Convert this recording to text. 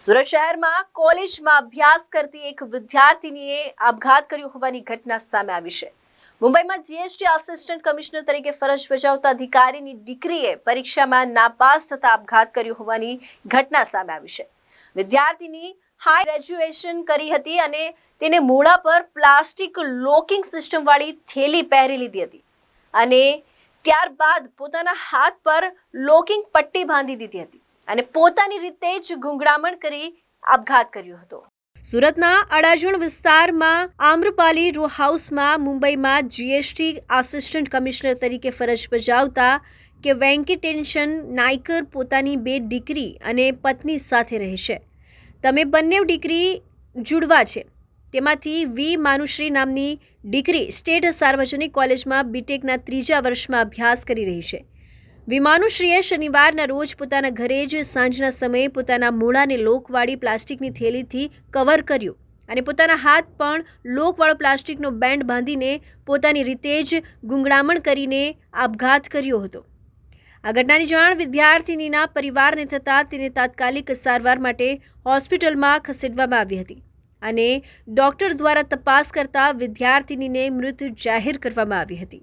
સુરત શહેરમાં કોલેજમાં અભ્યાસ કરતી એક વિદ્યાર્થીનીએ આપઘાત કર્યો હોવાની ઘટના સામે આવી છે. મુંબઈમાં જીએસટી આસિસ્ટન્ટ કમિશનર તરીકે ફરજ બજાવતા અધિકારીની દીકરીએ પરીક્ષામાં નાપાસ થતા આપઘાત કર્યો હોવાની ઘટના સામે આવી છે. વિદ્યાર્થીની હાઈ ગ્રેજ્યુએશન કરી હતી અને તેને મોઢા પર પ્લાસ્ટિક લોકિંગ સિસ્ટમવાળી થેલી પહેરી લીધી હતી અને ત્યારબાદ પોતાના હાથ પર લોકિંગ પટ્ટી બાંધી દીધી હતી. અને પોતાની રીતે જ ગુંગળામણ કરી આપઘાત કર્યો હતો. સુરતના અડાજણ વિસ્તારમાં આમ્રપાલી રો હાઉસમાં મુંબઈમાં જીએસટી આસિસ્ટન્ટ કમિશનર તરીકે ફરજ બજાવતા કે વેંકટેન્શન નાયકર પોતાની બે દીકરી અને પત્ની સાથે રહે છે. તમે બંને દીકરી જુડવા છે. તેમાંથી વી માનુશ્રી નામની દીકરી સ્ટેટ સાર્વજનિક કોલેજમાં બીટેકના ત્રીજા વર્ષમાં અભ્યાસ કરી રહી છે. વિમાનુશ્રીએ શનિવારના રોજ પોતાના ઘરે જ સાંજના સમયે પોતાના મૂળાને લોકવાળી પ્લાસ્ટિકની થેલીથી કવર કર્યું અને પોતાના હાથ પણ લોકવાળો પ્લાસ્ટિકનો બેન્ડ બાંધીને પોતાની રીતે જ ગુંગળામણ કરીને આપઘાત કર્યો હતો. આ ઘટનાની જાણ વિદ્યાર્થિનીના પરિવારને થતાં તેને તાત્કાલિક સારવાર માટે હોસ્પિટલમાં ખસેડવામાં આવી હતી અને ડોક્ટર દ્વારા તપાસ કરતા વિદ્યાર્થિનીને મૃત જાહેર કરવામાં આવી હતી.